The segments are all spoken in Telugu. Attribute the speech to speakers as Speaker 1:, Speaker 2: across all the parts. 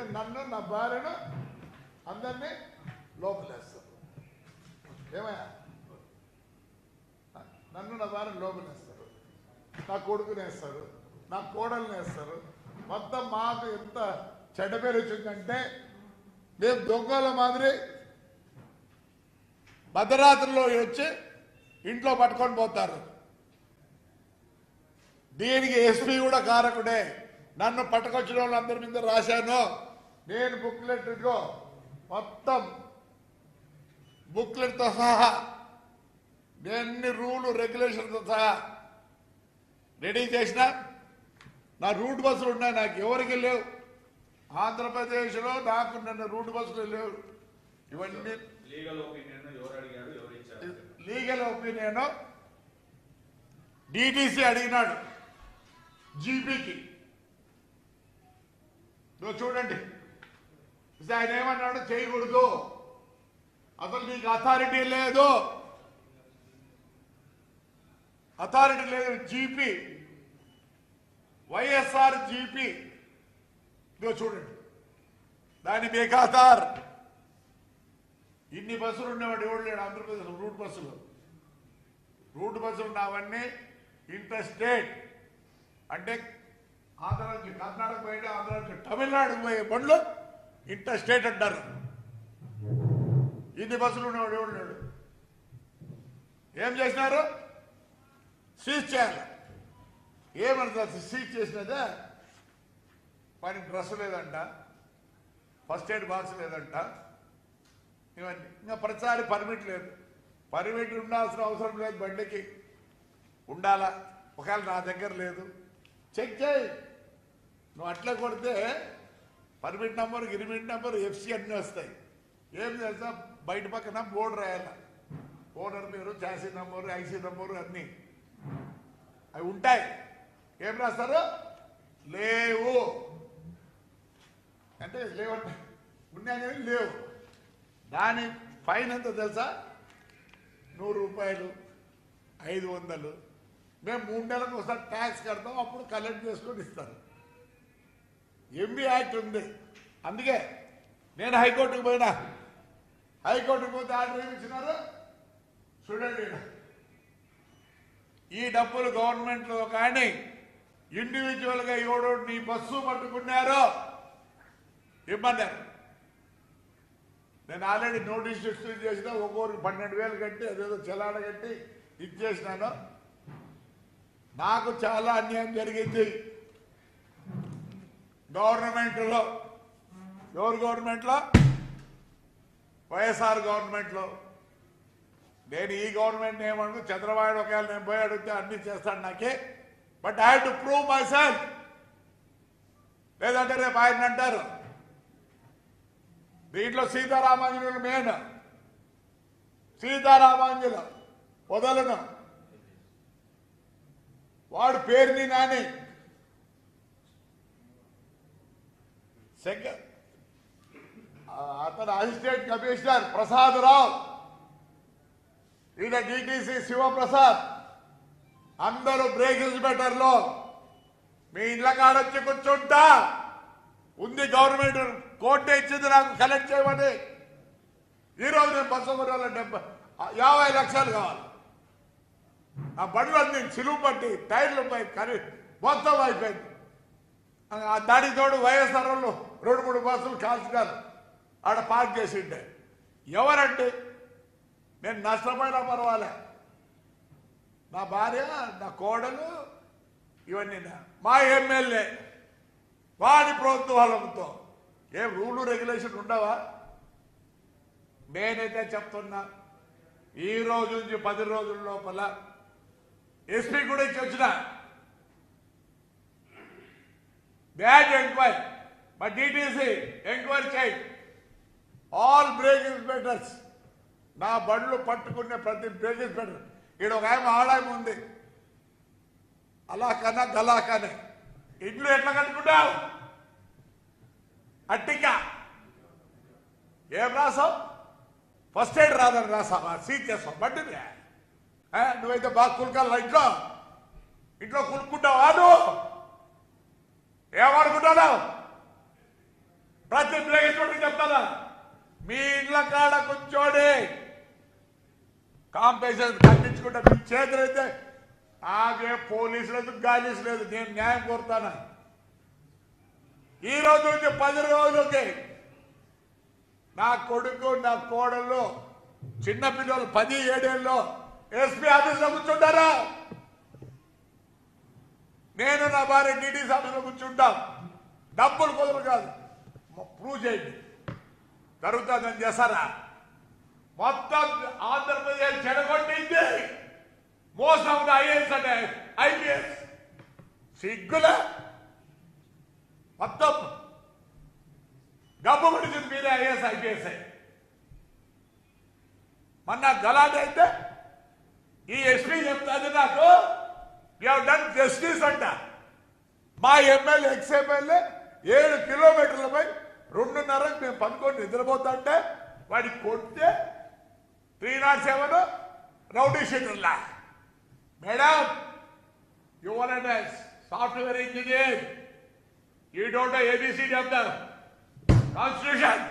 Speaker 1: ఈయన నన్ను నా భార్యను అందరినీ లోపలేస్తారు ఏమయ్యా? నన్ను నా భార్యను లోపలేస్తారు. నా కొడుకుని వేస్తారు. నా కోడల్ని వేస్తారు. మొత్తం మాకు ఎంత చెడ్డ పేరు వచ్చిందంటే మేము దొంగల మాదిరి భద్రరాత్రిలో వచ్చి ఇంట్లో పట్టుకొని పోతారు. దీనికి ఎస్పీ కూడా కారకుడే. నన్ను పట్టుకొచ్చిన వాళ్ళందరి మీద రాశాను. నేను బుక్లెట్ ఇదిగో మొత్తం బుక్లెట్తో సహా ఎన్ని రూలు రెగ్యులేషన్తో సహా రెడీ చేసిన నా రూట్ బస్సులు ఉన్నాయి నాకు ఎవరికి లేవు. ఆంధ్రప్రదేశ్లో నాకు నిన్న రూట్ బస్సులు లేవు. ఇవన్నీ
Speaker 2: లీగల్ ఒపీనియన్
Speaker 1: డిటిసి అడిగినాడు జీపీకి చూడండి. ఆయన ఏమన్నాడు? చేయకూడదు. అసలు నీకు అథారిటీ లేదు. అథారిటీ లేదు. జీపీ వైఎస్ఆర్ జీపీ ఇదో చూడండి. దాని బేఖాతార్. ఇన్ని బస్సులు ఉండేవాడు ఎవడు లేడు? ఆంధ్రప్రదేశ్ రూట్ బస్సులు. రూట్ బస్సులు ఉన్నవన్నీ ఇంటర్స్టేట్. అంటే ఆంధ్రానికి కర్ణాటక పోయి ఆంధ్ర తమిళనాడు పోయే బండ్లు ఇంటర్ స్టేట్ అంటారు. ఇన్ని బస్సులు ఉన్నాడు ఎవడు ఏం చేసినారు? సీజ్ చేయాలి. ఏమంటారు సీజ్ చేసినదే పని డ్రెస్ లేదంట ఫస్ట్ ఎయిడ్ బాక్స్ లేదంట ఇవన్నీ. ఇంకా ప్రతిసారి పర్మిట్ లేదు. పర్మిట్ ఉండాల్సిన అవసరం లేదు బండికి. ఉండాలా? ఒకవేళ నా దగ్గర లేదు. చెక్ చేయి. నువ్వు అట్లా కొడితే పర్మిట్ నంబర్ గిరిమిట్ నంబర్ ఎఫ్సి అన్నీ వస్తాయి. ఏం చేస్తా బయట పక్కన బోర్డు రాయాల. ఓనర్ పేరు చాసీ నంబరు ఐసీ నంబరు అన్నీ. అవి ఉంటాయి. ఏం రాస్తారు? లేవు. అంటే లేవంటే ఉన్నాయని లేవు. దాని ఫైన్ ఎంత తెలుసా? నూరు రూపాయలు ఐదు వందలు. మేము మూడు నెలలకు ఒకసారి ట్యాక్స్ కడతాం అప్పుడు కలెక్ట్ చేసుకొని ఇస్తారు. ఎంబీ యాక్ట్ ఉంది. అందుకే నేను హైకోర్టుకు పోయినా. హైకోర్టుకు పోతే ఆర్డర్ ఏమి ఇచ్చినారు? చూడండి ఈ డబ్బులు గవర్నమెంట్లో కానీ ఇండివిజువల్గా ఎవడో నీ బస్సు పట్టుకున్నారో ఇమ్మన్నారు నేను ఆల్రెడీ నోటీస్ ఇష్యూ చేసిన ఒక్కొక్కరికి పన్నెండు వేలు కట్టి అదేదో చలాడ కట్టి ఇచ్చేసినాను నాకు చాలా అన్యాయం జరిగింది. గవర్నమెంట్లో ఎవరు గవర్నమెంట్లో? వైఎస్ఆర్ గవర్నమెంట్లో. నేను ఈ గవర్నమెంట్ ఏమను చంద్రబాబు ఒకవేళ నేను పోయి అడిగితే అన్ని చేస్తాను నాకే. But I to prove myself లేదంటే రేపు ఆయన అంటారు. దీంట్లో సీతారామాంజనులు మెయిన్ సీతారామాంజులు వదలను వాడు పేరుని నాని. సెక అతను అసిస్టెంట్ కమిషనర్ ప్రసాద్ రావు. ఈయన డిటిసి శివప్రసాద్. అందరూ బ్రేక్ ఇన్స్పెక్టర్లో మీ ఇళ్ళ కాడొచ్చి కూర్చుంటా. ఉంది గవర్నమెంట్ కోర్టు ఇచ్చింది నాకు కలెక్ట్ చేయమని. ఈరోజు నేను బస్సు కొనాలి డెబ్బై యాభై లక్షలు కావాలి. ఆ బండ్లన్నీ చిలువు పట్టి టైర్లు పై కరి మొత్తం అయిపోయింది. ఆ దానికి వైఎస్ఆర్ వాళ్ళు రెండు మూడు బస్సులు కాల్చినారు. ఆడ పార్క్ చేసిండే. ఎవరండి? ఎవరంటే నేను నష్టపోయినా పర్వాలే. నా భార్య నా కోడలు ఇవన్నీ మా ఎమ్మెల్యే వాడి ప్రోత్సాహంతో ఏం రూలు రెగ్యులేషన్ ఉండవా? నేనైతే చెప్తున్నా ఈ రోజు నుంచి పది రోజుల లోపల ఎస్పీ కూడా ఇచ్చి వచ్చిన బ్యాడ్ ఎంక్వైరీ మా డిటిసి ఎంక్వైరీ చేయండి ఆల్ బ్రేక్ ఇన్స్పెక్టర్స్ నా బండ్లు పట్టుకునే ప్రతి బ్రేక్ ఇన్స్పెక్టర్ ఈడ ఒక ఆయన ఆడాయం ఉంది. అలా కన్నా గలా కానీ ఇడ్లు ఎట్లా కట్టుకుంటావు? అట్టిక? ఏం రాసావు? ఫస్ట్ ఎయిడ్ రాదని రాసావా? సీట్ చేస్తావు బండి నువ్వైతే బాగా కులకాల ఇంట్లో. ఇంట్లో కులుక్కుంటావా నువ్వు? ఏమనుకుంటారా ప్రతి ప్లేస్ చెప్తారా మీ ఇండ్ల కాడ కూర్చోడి. కాంపిటీషన్ కట్టించుకుంటే మీ చేతులు అయితే ఆగే పోలీసు లేదు గాలీసు లేదు? నేను న్యాయం కోరుతాను? ఈ రోజు నుంచి పది రోజులకి నా కొడుకు నా కోడళ్ళు చిన్నపిల్లలు పది ఏడేళ్ళు ఎస్పీ ఆఫీసులో కూర్చుంటారా? నేను నా భార్య డీటీసీ ఆఫీసులో కూర్చుంటాం. డబ్బులు కుదరు కాదు. ప్రూవ్ చేయండి. జరుగుతుందని చేస్తారా? మొత్తం ఆంధ్రప్రదేశ్ చెడగొట్టింది. మోసం ఐఏఎస్ అంటే ఐపీఎస్. సిగ్గుల? మొత్తం డబ్బు పడిచింది మీరే ఐఏఎస్ ఐపీఎస్. మొన్న గలాట్ అయితే ఈ ఎస్పీ చెప్తాది నాకు. యూ డన్ జస్టిస్ అంట మా ఎమ్మెల్యే ఎక్స్ ఎమ్మెల్యే ఏడు కిలోమీటర్లపై రెండున్నరకు మేము పనుకొని నిద్రపోతుంటే వాడికి కొడితే three not seven rowdy షీటర్లా madam you one and software engineer you don't ABCD of the constitution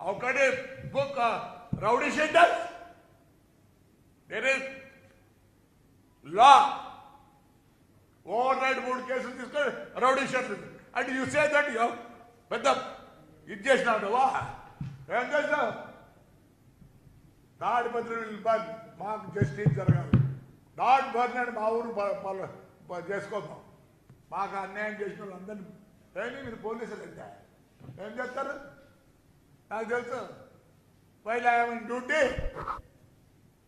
Speaker 1: how can you book rowdy sheeter. There is law overnight మూడు కేసులు తీసుకొని రౌడీ షీటర్ అంటే యూ సే దట్ యూ పెద్ద ఇది చేసినావు నువ్వా ఏం చేసినావు తాడిపత్రి మాకు జస్టిస్ జరగాలి. నాట్ బర్న్ మా ఊరు ప- ప- ప- చేసుకోతాం మాకు అన్యాయం చేసిన వాళ్ళందరినీ ఏమి మీరు పోలీసులు ఎంత ఏం చేస్తారు? నాకు తెలుసు. While I'm duty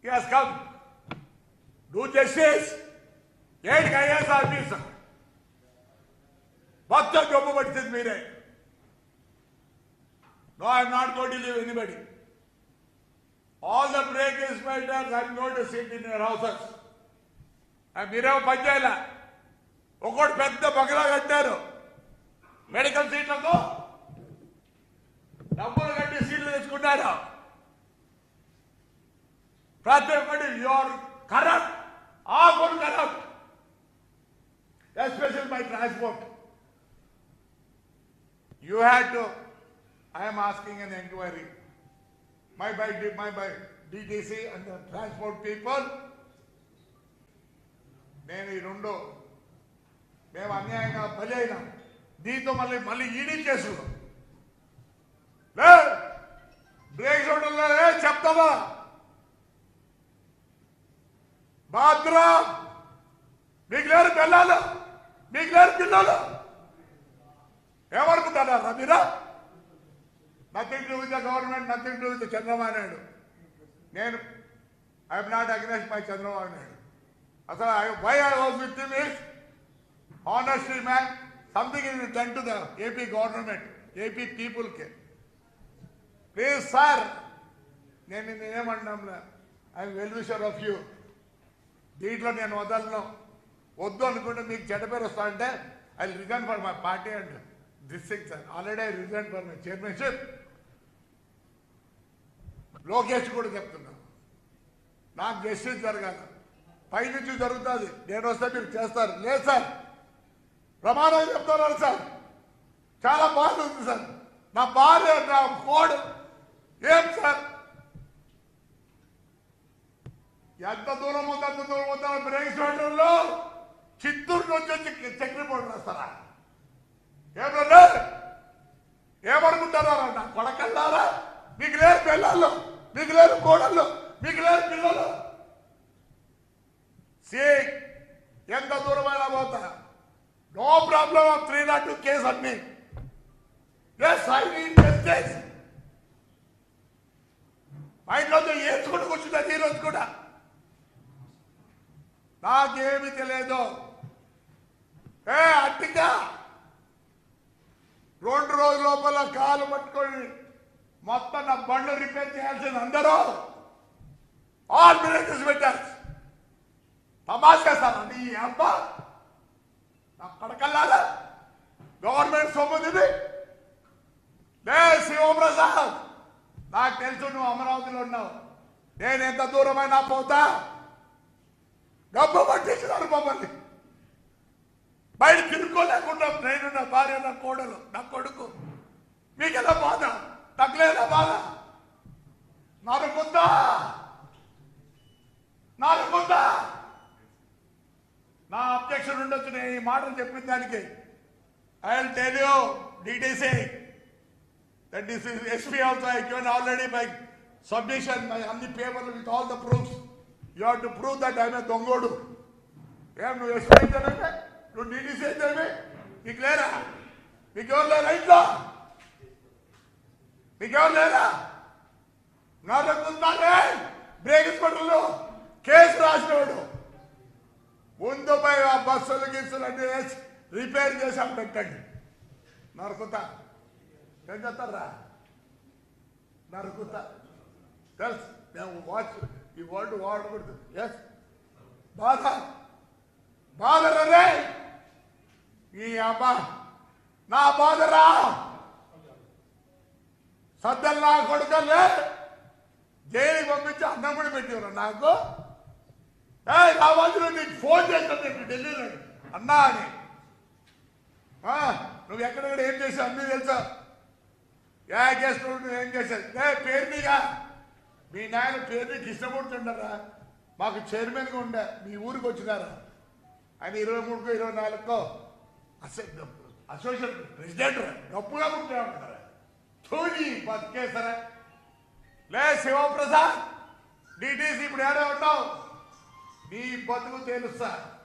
Speaker 1: as come do justice ఏంటి ఐఎస్ ఆఫీసర్ మొత్తం జబ్బు పట్టింది మీరే no I'm not got leave anybody all the break matters I'm got to sit in your houses మీరేమో పని చేయాల ఒకటి పెద్ద బగలా కట్టారు మెడికల్ సీట్లకు డబ్బులు కట్టి సీట్లు తెచ్చుకున్నారు ప్రతి ఒక్కటి your special my transport you had to I'm asking an enquiry my by my by DTC and the transport people నేను ఈ రెండు మేము అన్యాయంగా బలి అయినాం దీంతో మళ్ళీ మళ్ళీ ఈడీ కేసులు లే బ్రేక్ చూడలే చెప్తావా బాద్రా మీకు లేరు పిల్లలు మీకు లేరు పిల్లలు ఏమనుకుంటారా మీరా nothing to with the government nothing to with Chandrababu Naidu నేను I'm not against my Chandrababu Naidu అసలు why I was with him is honestly man something is done to the AP government AP పీపుల్కి ప్లీజ్ సార్ నేను నేనేమంటున్నా I'm well wisher of you దీంట్లో నేను వదలను వద్దు అనుకుంటే మీకు చెడ్డ పేరు వస్తా అంటే I resign for my party and this sir. Already I resign for my chairmanship. Lokesh కూడా చెప్తున్నా. నాకు జస్టిస్ జరగాలి. పైనుంచి జరుగుతుంది. నేను వస్తే మీరు చేస్తారు. లేదు సార్. ప్రమాణం చెప్తున్నారు సార్. చాలా బాగుంది సార్. నా భార్య నా కోడు ఏం సార్? ఎంత దూరం ఉందో అంత దూరం ఉందో బ్రేక్స్ స్టేషన్లో చిత్తూరు నుంచి వచ్చి చక్రి పొడి రాస్తారా? ఏమన్నా? ఏమనుకుంటారా నా కొడకల్లారా? మీకు లేరు పిల్లలు మీకు లేరు కోడళ్ళు మీకు లేరు పిల్లలు. సి ఎంత దూరమైనా పోతా. No problem of three not two case అన్ని. Yes I need justice? మా ఇంట్లో ఏడ్చుకుంటూ కూర్చున్నది ఈ రోజు కూడా. నాకేమి తెలియదు. ఏ అట్టిగా రెండు రోజుల లోపల కాలు పట్టుకొని మొత్తం నా బండ్లు రిపేర్ చేయాల్సింది అందరూ ఆల్ బ్రేకర్స్ పెట్టారు. తమాషా నీ ఈ అబ్బా! నా పడకల్లారా? గవర్నమెంట్ సొమ్ముది లే శివప్రసాద్! నాకు తెలుసు నువ్వు అమరావతిలో ఉన్నావు. నేను ఎంత దూరమైనా పోతా. డబ్బు పట్టించినారు మమ్మల్ని. బయట తిరుక్కోలేకుండా నేను నా భార్య నా కోడలు నా కొడుకు. మీకు ఎలా బాధ? తగ్గలేదా బాధ? నాలుగు ముద్ద నాలుగు ముద్ద నా అబ్జెక్షన్ ఉండొచ్చు నేను ఈ మాటలు చెప్పిన దానికి. I will tell you DTC that is SP also I given already my submission my అన్ని పేపర్లు with all the proofs you have to prove that I may దొంగోడు ఏం నువ్వు ఎస్పీ అంటే నువ్వు డిటిసి అయితేనే నీకు లేరా నీకు ఎవరు లేరా? ఇంట్లో నీకు ఎవరు లేరా నాటకుందానే బ్రేక్ ఇస్పటల్లో కేసు రాసినవాడు. ముందు పై ఆ బస్సులు గిస్సులు అన్ని వేసి రిపేర్ చేసాం పెట్టండి. నరుకుతా. ఏం చేస్తారా నరుకుతా. తెలుసు. మేము వాచ్ ఈ వర్డ్ వాడకూడదు. ఎస్ బాధ. బాధ రే! అబ్బా నా బాధరా. సద్దలు నా కొడుకల్లే జైలుకి పంపించి అన్నం కూడా పెట్టేవారు నాకు? ఏ రావాల్సిన నీకు ఫోన్ చేస్తాను నేను ఢిల్లీలో. అన్నా అని. నువ్వు ఎక్కడెక్కడ ఏం చేసావు అన్నీ తెలుసా? ఏ చేస్తున్నావు నువ్వు ఏం చేశావు ఏ పేరు మీ నాయన పేరు ఇష్టపడుతుండరా? మాకు చైర్మన్గా ఉండే మీ ఊరికి వచ్చినారా? ఆయన ఇరవై మూడుకో ఇరవై నాలుగుకో అసె అసోసియేషన్ ప్రెసిడెంట్ గొప్పగా ఉంటారా ధోని బతికేసరా లే శివప్రసాద్ డిటీసీ ఇప్పుడు ఏడే ఉంటావు? నీ బతుకు తెలుస్తా.